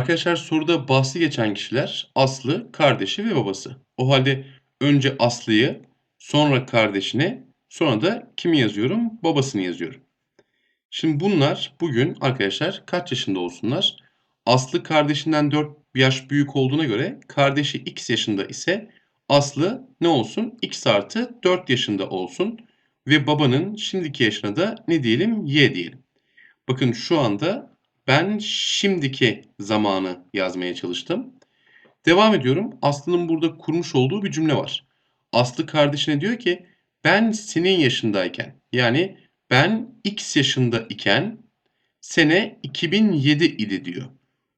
Arkadaşlar soruda bahsi geçen kişiler Aslı, kardeşi ve babası. O halde önce Aslı'yı, sonra kardeşini, sonra da kimi yazıyorum? Babasını yazıyorum. Şimdi bunlar bugün arkadaşlar kaç yaşında olsunlar? Aslı kardeşinden 4 yaş büyük olduğuna göre kardeşi x yaşında ise Aslı ne olsun? x artı 4 yaşında olsun. Ve babanın şimdiki yaşına da ne diyelim? y diyelim. Bakın şu anda ben şimdiki zamanı yazmaya çalıştım. Devam ediyorum. Aslı'nın burada kurmuş olduğu bir cümle var. Aslı kardeşine diyor ki ben senin yaşındayken yani ben x yaşında iken sene 2007 idi diyor.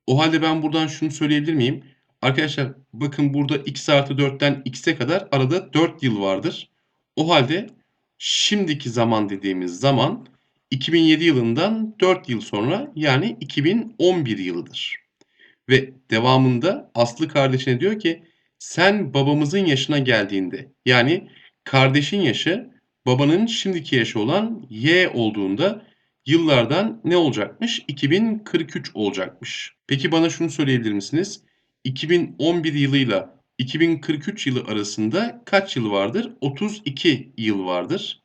O halde ben buradan şunu söyleyebilir miyim? Arkadaşlar bakın burada x artı 4'ten x'e kadar arada 4 yıl vardır. O halde şimdiki zaman dediğimiz zaman 2007 yılından 4 yıl sonra yani 2011 yılıdır. Ve devamında Aslı kardeşine diyor ki sen babamızın yaşına geldiğinde yani kardeşin yaşı babanın şimdiki yaşı olan Y olduğunda yıllardan ne olacakmış? 2043 olacakmış. Peki bana şunu söyleyebilir misiniz? 2011 yılıyla 2043 yılı arasında kaç yıl vardır? 32 yıl vardır.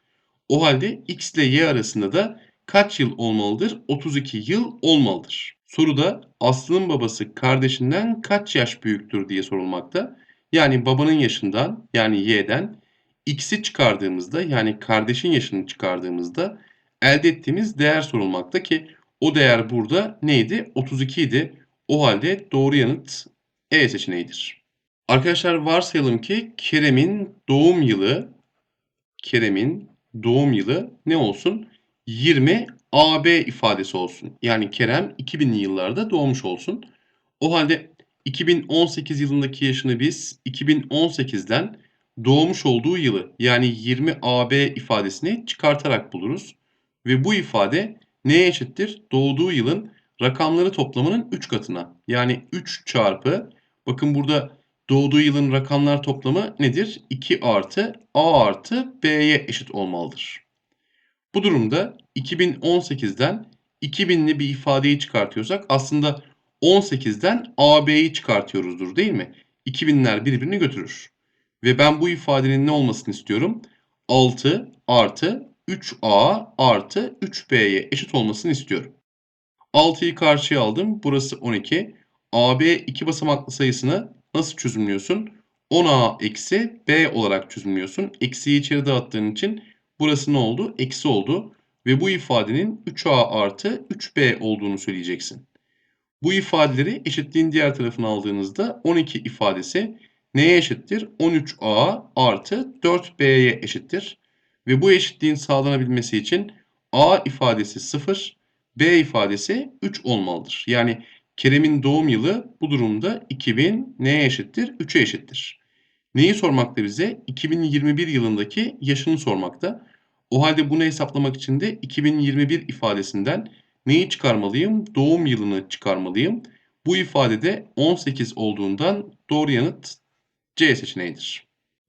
O halde x ile y arasında da kaç yıl olmalıdır? 32 yıl olmalıdır. Soruda Aslı'nın babası kardeşinden kaç yaş büyüktür diye sorulmakta. Yani babanın yaşından yani y'den x'i çıkardığımızda yani kardeşin yaşını çıkardığımızda elde ettiğimiz değer sorulmakta ki o değer burada neydi? 32 idi. O halde doğru yanıt E seçeneğidir. Arkadaşlar varsayalım ki Kerem'in doğum yılı Kerem'in doğum yılı ne olsun? 20 AB ifadesi olsun. Yani Kerem 2000'li yıllarda doğmuş olsun. O halde 2018 yılındaki yaşını biz 2018'den doğmuş olduğu yılı yani 20 AB ifadesini çıkartarak buluruz. Ve bu ifade neye eşittir? Doğduğu yılın rakamları toplamının 3 katına. Yani 3 çarpı bakın burada doğduğu yılın rakamlar toplamı nedir? 2 artı A artı B'ye eşit olmalıdır. Bu durumda 2018'den 2000'li bir ifadeyi çıkartıyorsak aslında 18'den AB'yi çıkartıyoruzdur değil mi? 2000'ler birbirini götürür. Ve ben bu ifadenin ne olmasını istiyorum? 6 artı 3A artı 3B'ye eşit olmasını istiyorum. 6'yı karşıya aldım. Burası 12. AB iki basamaklı sayısını nasıl çözümlüyorsun? 10A eksi B olarak çözümlüyorsun. Eksiyi içeri dağıttığın için burası ne oldu? Eksi oldu. Ve bu ifadenin 3A artı 3B olduğunu söyleyeceksin. Bu ifadeleri eşitliğin diğer tarafına aldığınızda 12 ifadesi neye eşittir? 13A artı 4B'ye eşittir. Ve bu eşitliğin sağlanabilmesi için A ifadesi 0, B ifadesi 3 olmalıdır. Yani Kerem'in doğum yılı bu durumda 2000 neye eşittir? 3'e eşittir. Neyi sormakta bize? 2021 yılındaki yaşını sormakta. O halde bunu hesaplamak için de 2021 ifadesinden neyi çıkarmalıyım? Doğum yılını çıkarmalıyım. Bu ifadede 18 olduğundan doğru yanıt C seçeneğidir.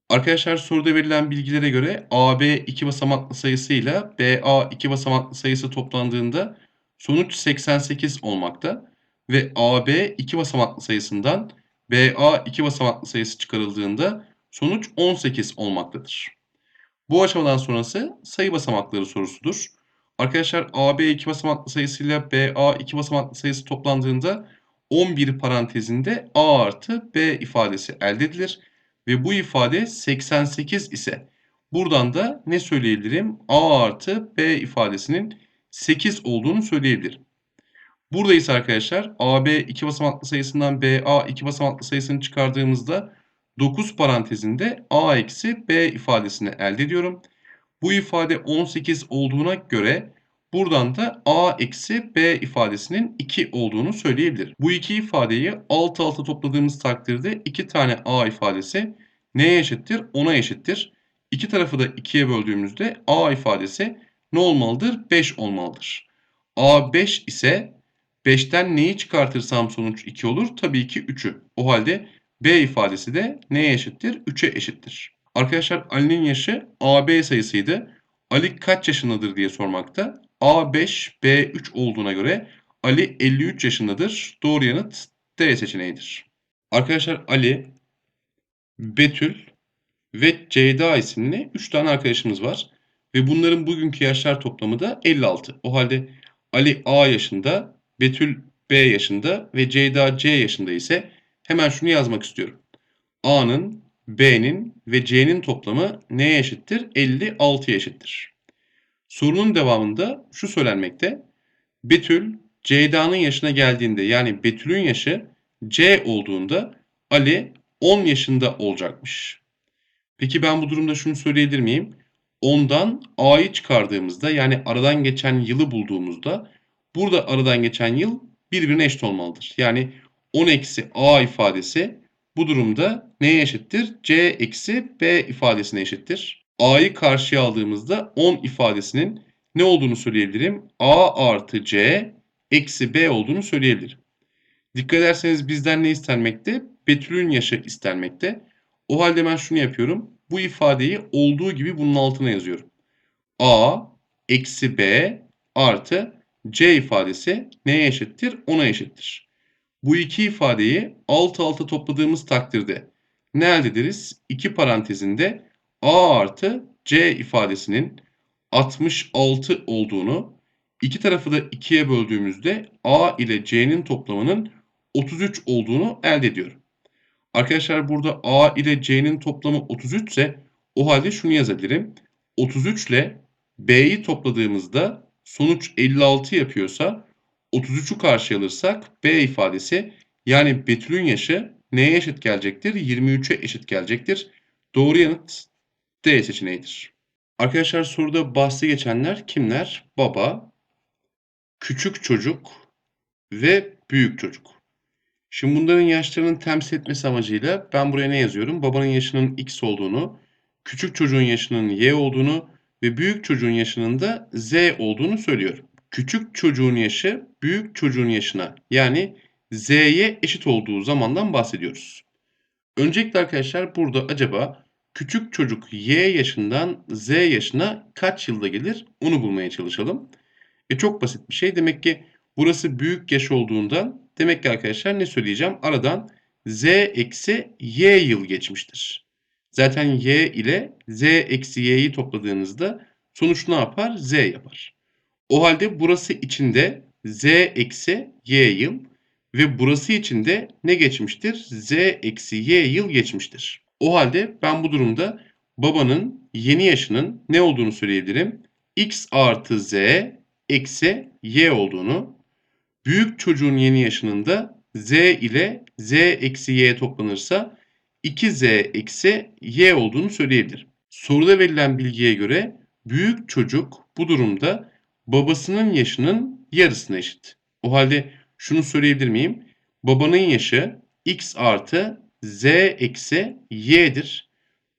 Arkadaşlar soruda verilen bilgilere göre AB iki basamaklı sayısıyla BA iki basamaklı sayısı toplandığında sonuç 88 olmakta ve AB iki basamaklı sayısından BA iki basamaklı sayısı çıkarıldığında sonuç 18 olmaktadır. Bu aşamadan sonrası sayı basamakları sorusudur. Arkadaşlar AB iki basamaklı sayısıyla BA iki basamaklı sayısı toplandığında 11 parantezinde A artı B ifadesi elde edilir. Ve bu ifade 88 ise buradan da ne söyleyebilirim? A artı B ifadesinin 8 olduğunu söyleyebilirim. Buradayız arkadaşlar. AB iki basamaklı sayısından BA iki basamaklı sayısını çıkardığımızda 9 parantezinde A eksi B ifadesini elde ediyorum. Bu ifade 18 olduğuna göre buradan da A eksi B ifadesinin 2 olduğunu söyleyebilirim. Bu iki ifadeyi alt alta topladığımız takdirde 2 tane A ifadesi neye eşittir? 10'a eşittir. İki tarafı da 2'ye böldüğümüzde A ifadesi ne olmalıdır? 5 olmalıdır. A 5 ise 5'ten neyi çıkartırsam sonuç 2 olur? Tabii ki 3'ü. O halde B ifadesi de neye eşittir? 3'e eşittir. Arkadaşlar Ali'nin yaşı AB sayısıydı. Ali kaç yaşındadır diye sormakta. A5, B3 olduğuna göre Ali 53 yaşındadır. Doğru yanıt D seçeneğidir. Arkadaşlar Ali, Betül ve Ceyda isimli 3 tane arkadaşımız var. Ve bunların bugünkü yaşlar toplamı da 56. O halde Ali A yaşında, Betül B yaşında ve Ceyda C yaşında ise hemen şunu yazmak istiyorum. A'nın, B'nin ve C'nin toplamı neye eşittir? 56 eşittir. Sorunun devamında şu söylenmekte. Betül Ceyda'nın yaşına geldiğinde yani Betül'ün yaşı C olduğunda Ali 10 yaşında olacakmış. Peki ben bu durumda şunu söyleyebilir miyim? 10'dan A'yı çıkardığımızda yani aradan geçen yılı bulduğumuzda burada aradan geçen yıl birbirine eşit olmalıdır. Yani 10 eksi A ifadesi bu durumda neye eşittir? C eksi B ifadesine eşittir. A'yı karşıya aldığımızda 10 ifadesinin ne olduğunu söyleyebilirim? A artı C eksi B olduğunu söyleyebilirim. Dikkat ederseniz bizden ne istenmekte? Betül'ün yaşı istenmekte. O halde ben şunu yapıyorum. Bu ifadeyi olduğu gibi bunun altına yazıyorum. A eksi B artı C ifadesi neye eşittir? 10'a eşittir. Bu iki ifadeyi alt alta topladığımız takdirde ne elde ederiz? İki parantezinde A artı C ifadesinin 66 olduğunu, iki tarafı da ikiye böldüğümüzde A ile C'nin toplamının 33 olduğunu elde ediyorum. Arkadaşlar burada A ile C'nin toplamı 33 ise o halde şunu yazabilirim. 33 ile B'yi topladığımızda sonuç 56 yapıyorsa 33'ü karşıya alırsak B ifadesi yani Betül'ün yaşı neye eşit gelecektir? 23'e eşit gelecektir. Doğru yanıt D seçeneğidir. Arkadaşlar soruda bahsi geçenler kimler? Baba, küçük çocuk ve büyük çocuk. Şimdi bunların yaşlarının temsil etmesi amacıyla ben buraya ne yazıyorum? Babanın yaşının x olduğunu, küçük çocuğun yaşının y olduğunu ve büyük çocuğun yaşının da z olduğunu söylüyorum. Küçük çocuğun yaşı büyük çocuğun yaşına yani z'ye eşit olduğu zamandan bahsediyoruz. Öncelikle arkadaşlar burada acaba küçük çocuk y yaşından z yaşına kaç yılda gelir onu bulmaya çalışalım. E çok basit bir şey. Demek ki burası büyük yaş olduğundan demek ki arkadaşlar ne söyleyeceğim? Aradan z eksi y yıl geçmiştir. Zaten y ile z eksi y'yi topladığınızda sonuç ne yapar? z yapar. O halde burası içinde z eksi y yıl ve burası içinde ne geçmiştir? z eksi y yıl geçmiştir. O halde ben bu durumda babanın yeni yaşının ne olduğunu söyleyebilirim. x artı z eksi y olduğunu, büyük çocuğun yeni yaşının da z ile z eksi y toplanırsa 2z eksi y olduğunu söyleyebilirim. Soruda verilen bilgiye göre büyük çocuk bu durumda babasının yaşının yarısına eşit. O halde şunu söyleyebilir miyim? Babanın yaşı x artı z eksi y'dir.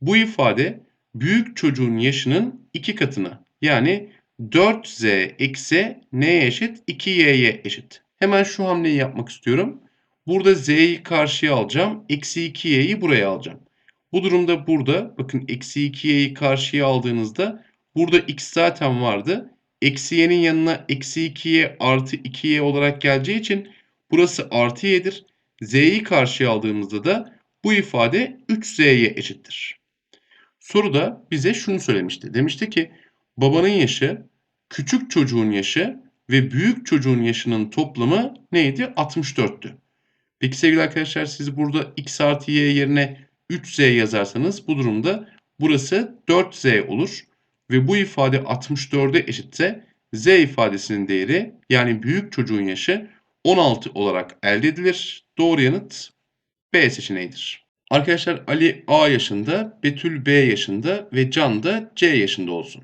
Bu ifade büyük çocuğun yaşının iki katına yani 4z eksi neye eşit? 2y'ye eşit. Hemen şu hamleyi yapmak istiyorum. Burada z'yi karşıya alacağım. Eksi 2y'yi buraya alacağım. Bu durumda burada bakın eksi 2y'yi karşıya aldığınızda burada x zaten vardı. Eksi y'nin yanına eksi 2y artı 2y olarak geleceği için burası artı y'dir. z'yi karşıya aldığımızda da bu ifade 3z'ye eşittir. Soruda bize şunu söylemişti. Demişti ki babanın yaşı, küçük çocuğun yaşı ve büyük çocuğun yaşının toplamı neydi? 64'tü. Peki sevgili arkadaşlar siz burada x artı y yerine 3z yazarsanız bu durumda burası 4z olur. Ve bu ifade 64'e eşitse z ifadesinin değeri yani büyük çocuğun yaşı 16 olarak elde edilir. Doğru yanıt B seçeneğidir. Arkadaşlar Ali A yaşında, Betül B yaşında ve Can da C yaşında olsun.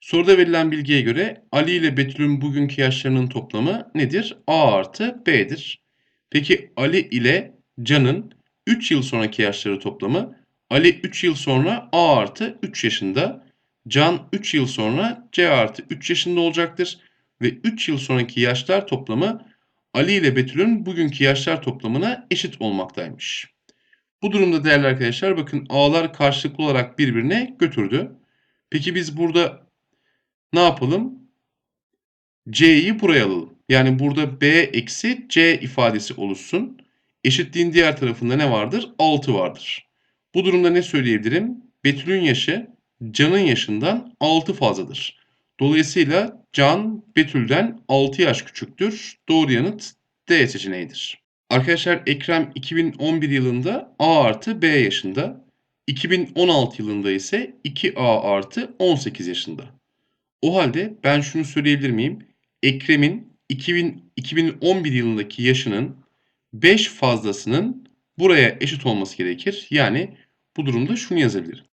Soruda verilen bilgiye göre Ali ile Betül'ün bugünkü yaşlarının toplamı nedir? A artı B'dir. Peki Ali ile Can'ın 3 yıl sonraki yaşları toplamı Ali 3 yıl sonra A artı 3 yaşında, Can 3 yıl sonra C artı 3 yaşında olacaktır. Ve 3 yıl sonraki yaşlar toplamı Ali ile Betül'ün bugünkü yaşlar toplamına eşit olmaktaymış. Bu durumda değerli arkadaşlar bakın A'lar karşılıklı olarak birbirine götürdü. Peki biz burada ne yapalım? C'yi buraya alalım. Yani burada B eksi C ifadesi oluşsun. Eşitliğin diğer tarafında ne vardır? 6 vardır. Bu durumda ne söyleyebilirim? Betül'ün yaşı Can'ın yaşından 6 fazladır. Dolayısıyla Can Betül'den 6 yaş küçüktür. Doğru yanıt D seçeneğidir. Arkadaşlar Ekrem 2011 yılında A artı B yaşında. 2016 yılında ise 2A artı 18 yaşında. O halde ben şunu söyleyebilir miyim? Ekrem'in 2000, 2011 yılındaki yaşının 5 fazlasının buraya eşit olması gerekir. Yani bu durumda şunu yazabilirim.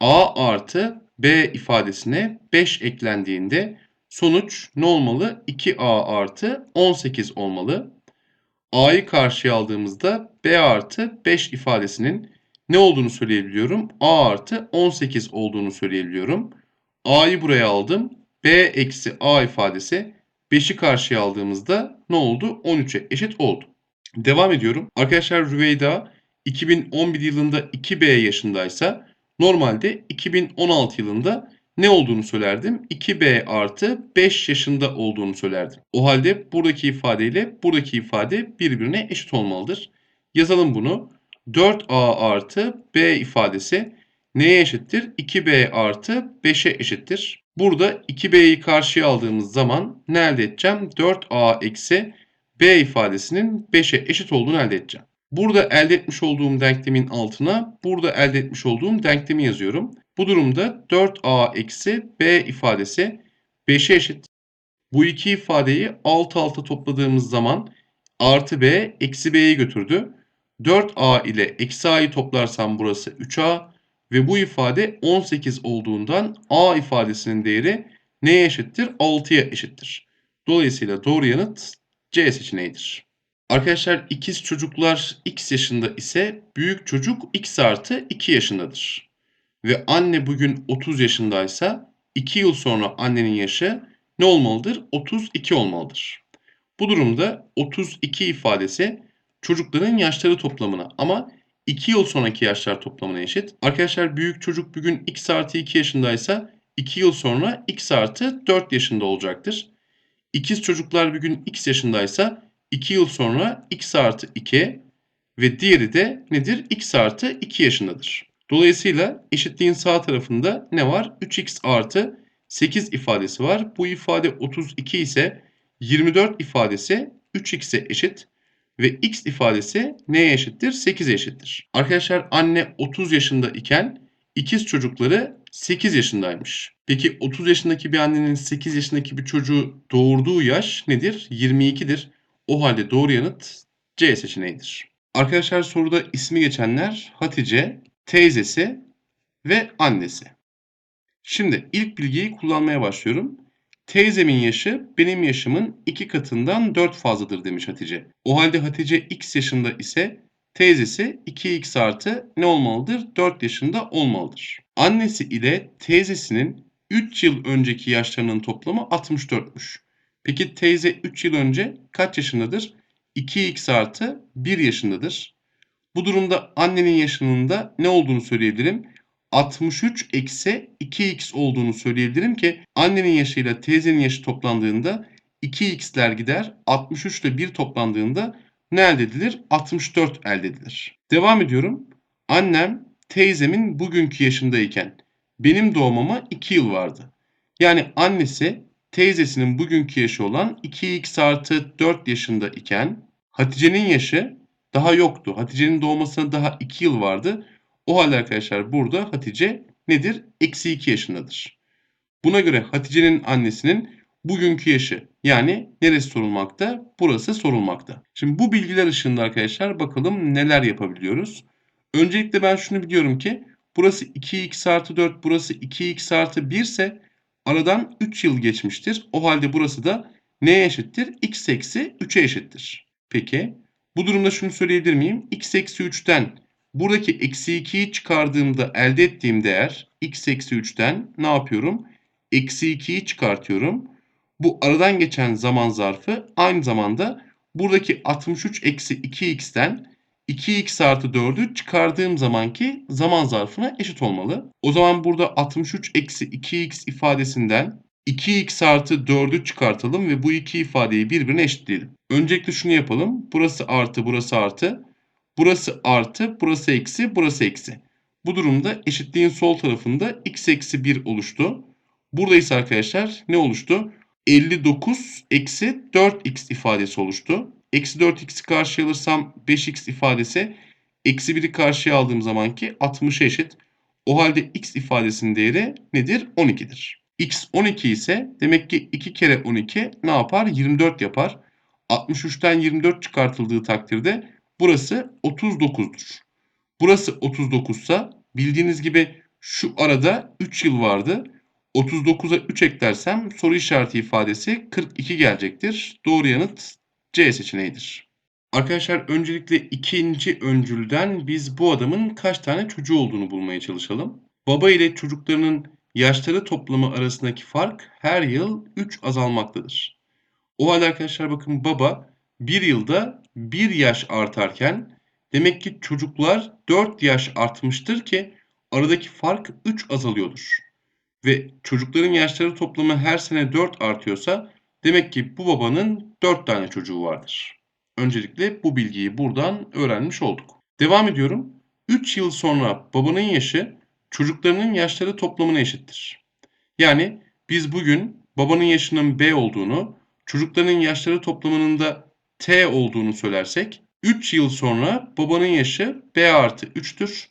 A artı B ifadesine 5 eklendiğinde sonuç ne olmalı? 2A artı 18 olmalı. A'yı karşıya aldığımızda B artı 5 ifadesinin ne olduğunu söyleyebiliyorum? A artı 18 olduğunu söyleyebiliyorum. A'yı buraya aldım. B eksi A ifadesi 5'i karşıya aldığımızda ne oldu? 13'e eşit oldu. Devam ediyorum. Arkadaşlar Rüveyda 2011 yılında 2B yaşındaysa normalde 2016 yılında ne olduğunu söylerdim? 2B artı 5 yaşında olduğunu söylerdim. O halde buradaki ifadeyle buradaki ifade birbirine eşit olmalıdır. Yazalım bunu. 4A artı B ifadesi neye eşittir? 2B artı 5'e eşittir. Burada 2B'yi karşıya aldığımız zaman ne elde edeceğim? 4A eksi B ifadesinin 5'e eşit olduğunu elde edeceğim. Burada elde etmiş olduğum denklemin altına burada elde etmiş olduğum denklemi yazıyorum. Bu durumda 4a eksi b ifadesi 5'e eşit. Bu iki ifadeyi alt alta topladığımız zaman artı b eksi b'yi götürdü. 4a ile eksi a'yı toplarsam burası 3a ve bu ifade 18 olduğundan a ifadesinin değeri neye eşittir? 6'ya eşittir. Dolayısıyla doğru yanıt C seçeneğidir. Arkadaşlar ikiz çocuklar x yaşında ise büyük çocuk x artı 2 yaşındadır. Ve anne bugün 30 yaşındaysa 2 yıl sonra annenin yaşı ne olmalıdır? 32 olmalıdır. Bu durumda 32 ifadesi çocukların yaşları toplamına ama 2 yıl sonraki yaşlar toplamına eşit. Arkadaşlar büyük çocuk bugün x artı 2 yaşındaysa 2 yıl sonra x artı 4 yaşında olacaktır. İkiz çocuklar bugün x yaşındaysa 2 yıl sonra x artı 2 ve diğeri de nedir? x artı 2 yaşındadır. Dolayısıyla eşitliğin sağ tarafında ne var? 3x artı 8 ifadesi var. Bu ifade 32 ise 24 ifadesi 3x'e eşit ve x ifadesi neye eşittir? 8'e eşittir. Arkadaşlar anne 30 yaşında iken ikiz çocukları 8 yaşındaymış. Peki 30 yaşındaki bir annenin 8 yaşındaki bir çocuğu doğurduğu yaş nedir? 22'dir. O halde doğru yanıt C seçeneğidir. Arkadaşlar soruda ismi geçenler Hatice, teyzesi ve annesi. Şimdi ilk bilgiyi kullanmaya başlıyorum. Teyzemin yaşı benim yaşımın iki katından 4 fazladır demiş Hatice. O halde Hatice x yaşında ise teyzesi 2x artı ne olmalıdır? 4 yaşında olmalıdır. Annesi ile teyzesinin 3 yıl önceki yaşlarının toplamı 64'müş. Peki teyze 3 yıl önce kaç yaşındadır? 2x artı 1 yaşındadır. Bu durumda annenin yaşının da ne olduğunu söyleyebilirim? 63 eksi 2x olduğunu söyleyebilirim ki annenin yaşıyla teyzenin yaşı toplandığında 2x'ler gider. 63 ile 1 toplandığında ne elde edilir? 64 elde edilir. Devam ediyorum. Annem teyzemin bugünkü yaşındayken benim doğmama 2 yıl vardı. Yani annesi teyzesinin bugünkü yaşı olan 2x artı 4 yaşında iken Hatice'nin yaşı daha yoktu. Hatice'nin doğmasına daha 2 yıl vardı. O halde arkadaşlar burada Hatice nedir? Eksi 2 yaşındadır. Buna göre Hatice'nin annesinin bugünkü yaşı yani neresi sorulmakta? Burası sorulmakta. Şimdi bu bilgiler ışığında arkadaşlar bakalım neler yapabiliyoruz. Öncelikle ben şunu biliyorum ki burası 2x artı 4 burası 2x artı 1 ise Aradan 3 yıl geçmiştir. O halde burası da neye eşittir? x eksi 3'e eşittir. Peki bu durumda şunu söyleyebilir miyim? x eksi 3'ten buradaki eksi 2'yi çıkardığımda elde ettiğim değer x eksi 3'ten ne yapıyorum? Eksi 2'yi çıkartıyorum. Bu aradan geçen zaman zarfı aynı zamanda buradaki 63 eksi 2x'ten 2x artı 4'ü çıkardığım zamanki zaman zarfına eşit olmalı. O zaman burada 63 eksi 2x ifadesinden 2x artı 4'ü çıkartalım ve bu iki ifadeyi birbirine eşitleyelim. Öncelikle şunu yapalım. Burası artı, burası artı. Burası artı, burası eksi, burası eksi. Bu durumda eşitliğin sol tarafında x eksi 1 oluştu. Burada ise arkadaşlar ne oluştu? 59 eksi 4x ifadesi oluştu. Eksi 4x'i karşıya alırsam 5x ifadesi eksi 1'i karşıya aldığım zamanki 60'a eşit. O halde x ifadesinin değeri nedir? 12'dir. x 12 ise demek ki 2 kere 12 ne yapar? 24 yapar. 63'ten 24 çıkartıldığı takdirde burası 39'dur. Burası 39 ise bildiğiniz gibi şu arada 3 yıl vardı. 39'a 3 eklersem soru işareti ifadesi 42 gelecektir. Doğru yanıt C seçeneğidir. Arkadaşlar öncelikle ikinci öncülden biz bu adamın kaç tane çocuğu olduğunu bulmaya çalışalım. Baba ile çocuklarının yaşları toplamı arasındaki fark her yıl 3 azalmaktadır. O halde arkadaşlar bakın baba bir yılda 1 yaş artarken demek ki çocuklar 4 yaş artmıştır ki aradaki fark 3 azalıyordur. Ve çocukların yaşları toplamı her sene 4 artıyorsa demek ki bu babanın 4 tane çocuğu vardır. Öncelikle bu bilgiyi buradan öğrenmiş olduk. Devam ediyorum. 3 yıl sonra babanın yaşı çocuklarının yaşları toplamına eşittir. Yani biz bugün babanın yaşının B olduğunu, çocukların yaşları toplamının da T olduğunu söylersek 3 yıl sonra babanın yaşı B artı 3'tür.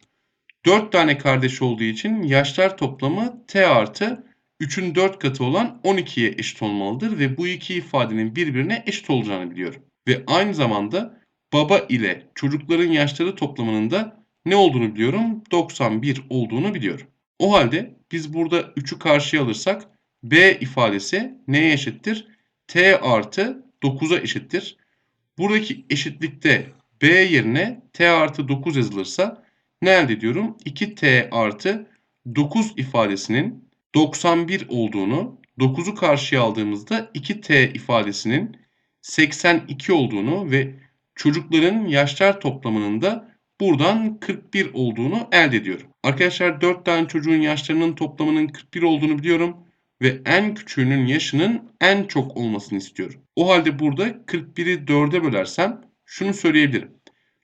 4 tane kardeş olduğu için yaşlar toplamı T artı 3'ün 4 katı olan 12'ye eşit olmalıdır ve bu iki ifadenin birbirine eşit olacağını biliyorum. Ve aynı zamanda baba ile çocukların yaşları toplamının da ne olduğunu biliyorum? 91 olduğunu biliyorum. O halde biz burada 3'ü karşıya alırsak B ifadesi neye eşittir? T artı 9'a eşittir. Buradaki eşitlikte B yerine T artı 9 yazılırsa ne elde ediyorum? 2T artı 9 ifadesinin 91 olduğunu, 9'u karşıya aldığımızda 2T ifadesinin 82 olduğunu ve çocukların yaşlar toplamının da buradan 41 olduğunu elde ediyorum. Arkadaşlar 4 tane çocuğun yaşlarının toplamının 41 olduğunu biliyorum ve en küçüğünün yaşının en çok olmasını istiyorum. O halde burada 41'i 4'e bölersem şunu söyleyebilirim.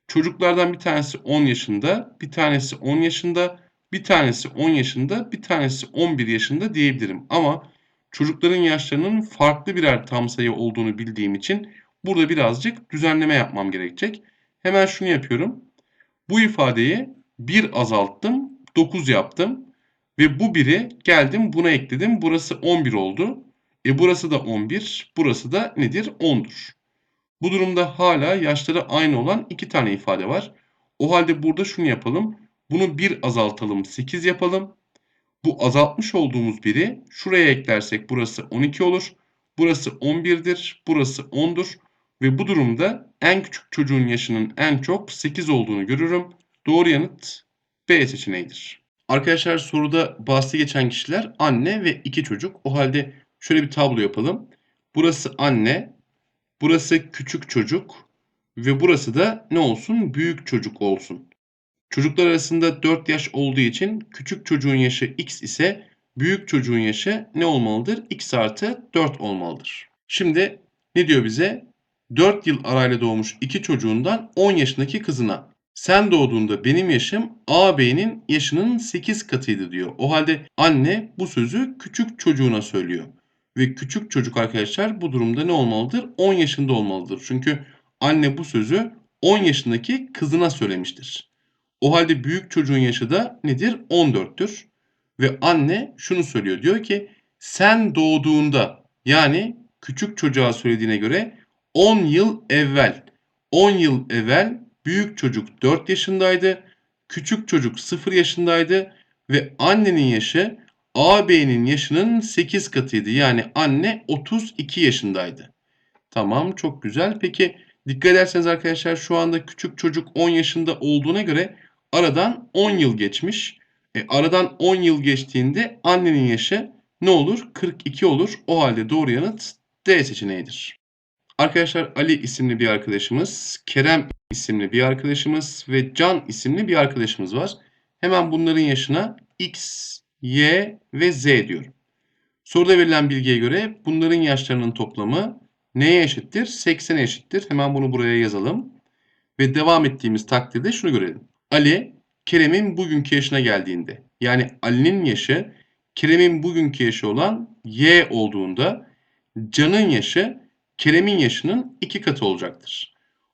Çocuklardan bir tanesi 10 yaşında, bir tanesi 10 yaşında, bir tanesi 10 yaşında, bir tanesi 11 yaşında diyebilirim. Ama çocukların yaşlarının farklı birer tam sayı olduğunu bildiğim için burada birazcık düzenleme yapmam gerekecek. Hemen şunu yapıyorum. Bu ifadeyi 1 azalttım, 9 yaptım. Ve bu 1'i geldim buna ekledim. Burası 11 oldu. E burası da 11, burası da nedir? 10'dur. Bu durumda hala yaşları aynı olan iki tane ifade var. O halde burada şunu yapalım. Bunu 1 azaltalım, 8 yapalım. Bu azaltmış olduğumuz biri şuraya eklersek burası 12 olur. Burası 11'dir, burası 10'dur. Ve bu durumda en küçük çocuğun yaşının en çok 8 olduğunu görürüm. Doğru yanıt B seçeneğidir. Arkadaşlar soruda bahsi geçen kişiler anne ve iki çocuk. O halde şöyle bir tablo yapalım. Burası anne, burası küçük çocuk ve burası da ne olsun? Büyük çocuk olsun. Çocuklar arasında 4 yaş olduğu için küçük çocuğun yaşı x ise büyük çocuğun yaşı ne olmalıdır? x artı 4 olmalıdır. Şimdi ne diyor bize? 4 yıl arayla doğmuş iki çocuğundan 10 yaşındaki kızına sen doğduğunda benim yaşım ağabeyinin yaşının 8 katıydı diyor. O halde anne bu sözü küçük çocuğuna söylüyor. Ve küçük çocuk arkadaşlar bu durumda ne olmalıdır? 10 yaşında olmalıdır. Çünkü anne bu sözü 10 yaşındaki kızına söylemiştir. O halde büyük çocuğun yaşı da nedir? 14'tür. Ve anne şunu söylüyor. Diyor ki sen doğduğunda yani küçük çocuğa söylediğine göre 10 yıl evvel 10 yıl evvel büyük çocuk 4 yaşındaydı, küçük çocuk 0 yaşındaydı ve annenin yaşı ağabeyinin yaşının 8 katıydı. Yani anne 32 yaşındaydı. Tamam çok güzel. Peki dikkat ederseniz arkadaşlar şu anda küçük çocuk 10 yaşında olduğuna göre aradan 10 yıl geçmiş. E, aradan 10 yıl geçtiğinde annenin yaşı ne olur? 42 olur. O halde doğru yanıt D seçeneğidir. Arkadaşlar Ali isimli bir arkadaşımız, Kerem isimli bir arkadaşımız ve Can isimli bir arkadaşımız var. Hemen bunların yaşına X, Y ve Z diyorum. Soruda verilen bilgiye göre bunların yaşlarının toplamı neye eşittir? 80'e eşittir. Hemen bunu buraya yazalım. Ve devam ettiğimiz takdirde şunu görelim. Ali, Kerem'in bugünkü yaşına geldiğinde, yani Ali'nin yaşı, Kerem'in bugünkü yaşı olan Y olduğunda, Can'ın yaşı, Kerem'in yaşının iki katı olacaktır.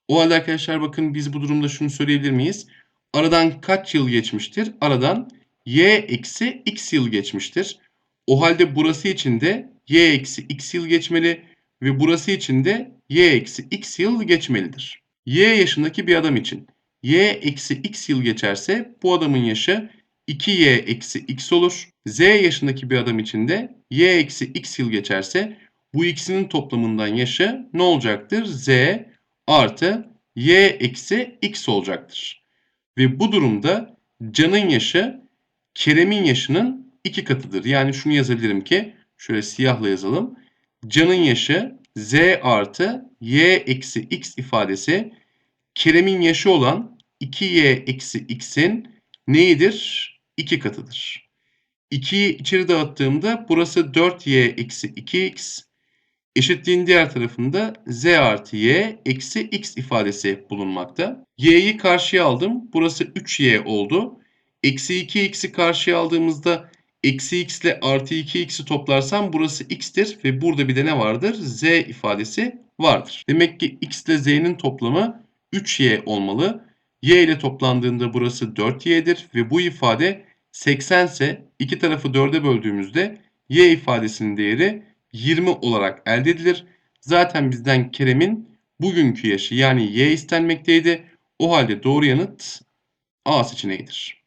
O halde arkadaşlar bakın biz bu durumda şunu söyleyebilir miyiz? Aradan kaç yıl geçmiştir? Aradan Y eksi X yıl geçmiştir. O halde burası için de Y eksi X yıl geçmeli ve burası için de Y eksi X yıl geçmelidir. Y yaşındaki bir adam için Y eksi X yıl geçerse bu adamın yaşı 2Y eksi X olur. Z yaşındaki bir adam için de Y eksi X yıl geçerse bu ikisinin toplamından yaşı ne olacaktır? Z artı Y eksi X olacaktır. Ve bu durumda Can'ın yaşı Kerem'in yaşının iki katıdır. Yani şunu yazabilirim ki şöyle siyahla yazalım. Can'ın yaşı Z artı Y eksi X ifadesi Kerem'in yaşı olan 2Y eksi X'in neyidir? 2 katıdır. 2'yi içeri dağıttığımda burası 4Y eksi 2X eşitliğin diğer tarafında Z artı Y eksi X ifadesi bulunmakta. Y'yi karşıya aldım. Burası 3Y oldu. Eksi 2x'i karşıya aldığımızda eksi x ile artı 2x'i toplarsam burası x'tir ve burada bir de ne vardır? z ifadesi vardır. Demek ki x ile z'nin toplamı 3y olmalı. y ile toplandığında burası 4y'dir ve bu ifade 80 ise iki tarafı 4'e böldüğümüzde y ifadesinin değeri 20 olarak elde edilir. Zaten bizden Kerem'in bugünkü yaşı yani y istenmekteydi. O halde doğru yanıt A seçeneğidir.